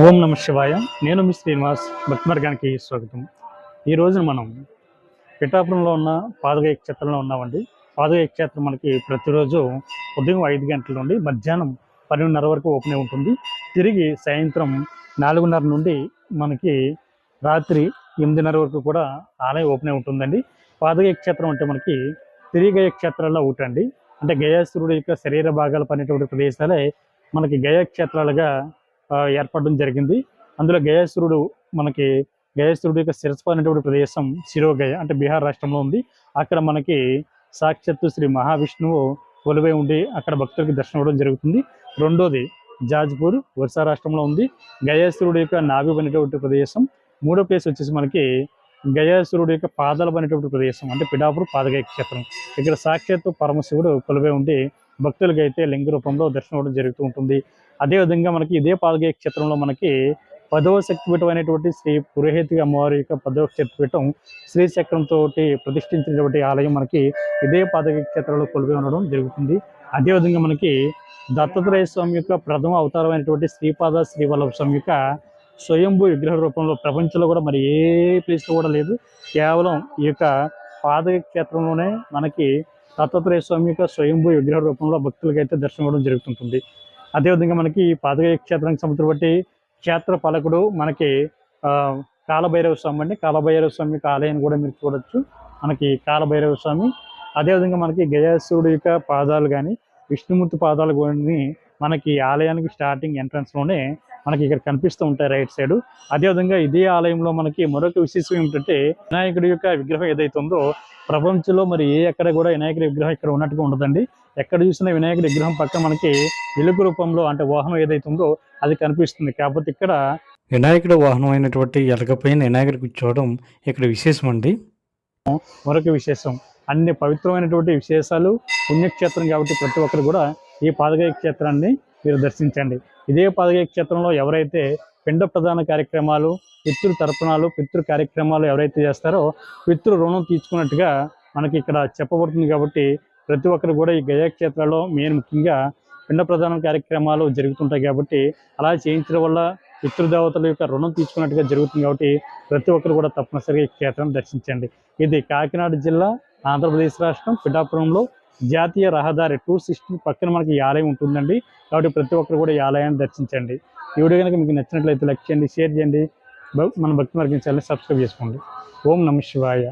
ఓం నమ శివాయ. నేను మీ శ్రీనివాస్ భక్తిమార్గానికి స్వాగతం. ఈ రోజున మనం పిఠాపురంలో ఉన్న పాదగయ క్షేత్రంలో ఉన్నామండి. పాదగయ క్షేత్రం మనకి ప్రతిరోజు ఉదయం ఐదు గంటల నుండి మధ్యాహ్నం పన్నెండున్నర వరకు ఓపెన్ ఉంటుంది. తిరిగి సాయంత్రం నాలుగున్నర నుండి మనకి రాత్రి ఎనిమిదిన్నర వరకు కూడా ఆలయం ఓపెన్ అయి ఉంటుందండి. పాదగయ క్షేత్రం అంటే మనకి తిరిగయ క్షేత్రాల్లో ఒకటండి అంటే గయాసురుడు యొక్క శరీర భాగాలు పనేటువంటి ప్రదేశాలే మనకి గయ క్షేత్రాలుగా ఏర్పడడం జరిగింది. అందులో గయాసురుడు మనకి గయాసురుడు యొక్క శిరస్సు అనేటువంటి ప్రదేశం శిరోగయ అంటే బీహార్ రాష్ట్రంలో ఉంది. అక్కడ మనకి సాక్షాత్తు శ్రీ మహావిష్ణువు కొలువై ఉండి అక్కడ భక్తులకి దర్శనం ఇవ్వడం జరుగుతుంది. రెండోది జాజ్పూర్ ఒరిస్సా రాష్ట్రంలో ఉంది. గయాసురుడు యొక్క నాభి అనేటువంటి ప్రదేశం. మూడో ప్లేస్ వచ్చేసి మనకి గయాసురుడు యొక్క పాదాలు అనేటువంటి ప్రదేశం అంటే పిడాపురు పాదగయ క్షేత్రం. ఇక్కడ సాక్షాత్తు పరమశివుడు కొలువై ఉండి భక్తులకైతే అయితే లింగ రూపంలో దర్శనం ఇవ్వడం జరుగుతూ ఉంటుంది. అదేవిధంగా మనకి ఇదే పాదగయ క్షేత్రంలో మనకి పదవ శక్తిపీఠం అనేటువంటి శ్రీ పురోహితి అమ్మవారి యొక్క పదవ శక్తిపీఠం శ్రీచక్రంతో ప్రతిష్ఠించినటువంటి ఆలయం మనకి ఇదే పాదక క్షేత్రంలో కొలువై ఉండడం జరుగుతుంది. అదేవిధంగా మనకి దత్తాత్రేయ స్వామి యొక్క ప్రథమ అవతారమైనటువంటి శ్రీపాద శ్రీవల్లభ స్వామి యొక్క స్వయంభూ విగ్రహ రూపంలో ప్రపంచంలో కూడా మరి ఏ ప్లేస్లో కూడా లేదు. కేవలం ఈ యొక్క పాదక క్షేత్రంలోనే మనకి దత్తాత్రేయ స్వామి యొక్క స్వయంభూ విగ్రహ రూపంలో భక్తులకైతే దర్శనం ఇవ్వడం జరుగుతుంటుంది. అదేవిధంగా మనకి ఈ పాదగయ క్షేత్రానికి సంబంధించిన బట్టి క్షేత్ర పాలకుడు మనకి ఆ, కాలభైరవ స్వామి అండి. కాలభైరవ స్వామి యొక్క ఆలయాన్ని కూడా మీరు చూడొచ్చు. మనకి కాలభైరవ స్వామి అదేవిధంగా మనకి గజాసురుడు యొక్క పాదాలు కానీ విష్ణుమూర్తి పాదాలు కానీ మనకి ఆలయానికి స్టార్టింగ్ ఎంట్రన్స్లోనే మనకి ఇక్కడ కనిపిస్తూ ఉంటాయి రైట్ సైడ్ అదేవిధంగా ఇదే ఆలయంలో మనకి మరొక విశేషం ఏమిటంటే వినాయకుడి యొక్క విగ్రహం ఏదైతే ఉందో ప్రపంచంలో మరి ఏ ఎక్కడ కూడా వినాయకుడి విగ్రహం ఇక్కడ ఉన్నట్టుగా ఉండదండి. ఎక్కడ చూసినా వినాయకుడి విగ్రహం పక్క మనకి వెలుగు రూపంలో అంటే వాహనం ఏదైతే ఉందో అది కనిపిస్తుంది. కాకపోతే ఇక్కడ వినాయకుడు వాహనం అయినటువంటి ఎలకపైన వినాయకుడు కూర్చోవడం ఇక్కడ విశేషం అండి మరొక విశేషం అన్ని పవిత్రమైనటువంటి విశేషాలు పుణ్యక్షేత్రం కాబట్టి ప్రతి ఒక్కరు కూడా ఈ పాదగయ క్షేత్రాన్ని మీరు దర్శించండి. ఇదే పాదగయ క్షేత్రంలో ఎవరైతే పిండ ప్రధాన కార్యక్రమాలు పితృ తర్పణాలు పితృ కార్యక్రమాలు ఎవరైతే చేస్తారో పితృ రుణం తీర్చుకున్నట్టుగా మనకి ఇక్కడ చెప్పబడుతుంది కాబట్టి ప్రతి ఒక్కరు కూడా ఈ గజక్షేత్రాల్లో మెయిన్ ముఖ్యంగా పిండ ప్రధాన కార్యక్రమాలు జరుగుతుంటాయి కాబట్టి అలా చేయించడం వల్ల పితృదేవతల యొక్క రుణం తీసుకున్నట్టుగా జరుగుతుంది కాబట్టి ప్రతి ఒక్కరు కూడా తప్పనిసరిగా ఈ క్షేత్రం దర్శించండి. ఇది కాకినాడ జిల్లా ఆంధ్రప్రదేశ్ రాష్ట్రం పిఠాపురంలో జాతీయ రహదారి టూ సిక్స్టీ పక్కన మనకి ఈ ఆలయం ఉంటుందండి. కాబట్టి ప్రతి ఒక్కరు కూడా ఈ ఆలయాన్ని దర్శించండి. ఈ వీడియో కనుక మీకు నచ్చినట్లయితే లైక్ చేయండి షేర్ చేయండి. మన భక్తి మార్గం ఛానల్ సబ్స్క్రైబ్ చేసుకోండి. ఓం నమ శివాయ.